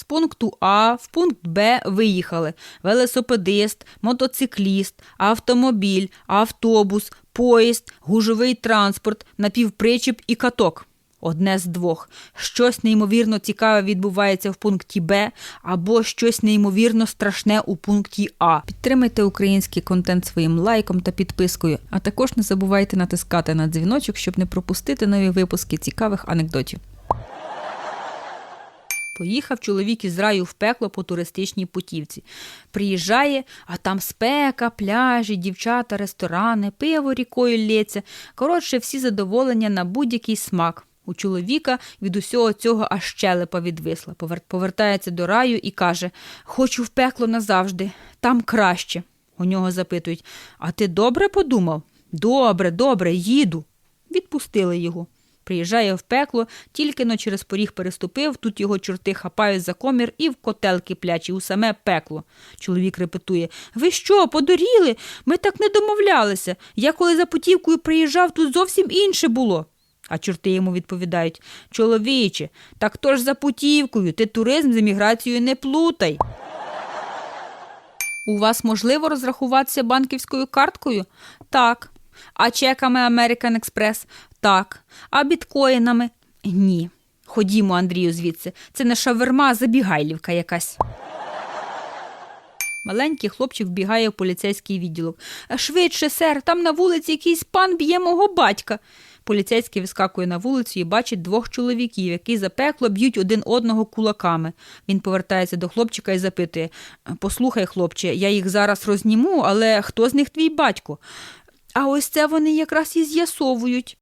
З пункту А в пункт Б виїхали велосипедист, мотоцикліст, автомобіль, автобус, поїзд, гужовий транспорт, напівпричіп і каток. Одне з двох. Щось неймовірно цікаве відбувається в пункті Б або щось неймовірно страшне у пункті А. Підтримайте український контент своїм лайком та підпискою, а також не забувайте натискати на дзвіночок, щоб не пропустити нові випуски цікавих анекдотів. Поїхав чоловік із раю в пекло по туристичній путівці. Приїжджає, а там спека, пляжі, дівчата, ресторани, пиво рікою лється. Коротше, всі задоволення на будь-який смак. У чоловіка від усього цього аж щелепа відвисла. Повертається до раю і каже: Хочу в пекло назавжди, там краще. У нього запитують: А ти добре подумав? Добре, добре, їду. Відпустили його. Приїжджає в пекло, тільки но через поріг переступив, тут його чорти хапають за комір і в котел киплячі, у саме пекло. Чоловік репетує: Ви що, подуріли? Ми так не домовлялися. Я коли за путівкою приїжджав, тут зовсім інше було. А чорти йому відповідають: Чоловіче, так то ж за путівкою, ти туризм з еміграцією не плутай. У вас можливо розрахуватися банківською карткою? Так. А чеками American Express? Так. А біткоїнами? Ні. Ходімо, Андрію, звідси. Це не шаверма, а забігайлівка якась. Маленький хлопчик вбігає в поліцейський відділок. Швидше, сер, там на вулиці якийсь пан б'є мого батька. Поліцейський вискакує на вулицю і бачить двох чоловіків, які за пекло б'ють один одного кулаками. Він повертається до хлопчика і запитує: Послухай, хлопче, я їх зараз розніму, але хто з них твій батько? А ось це вони якраз і з'ясовують.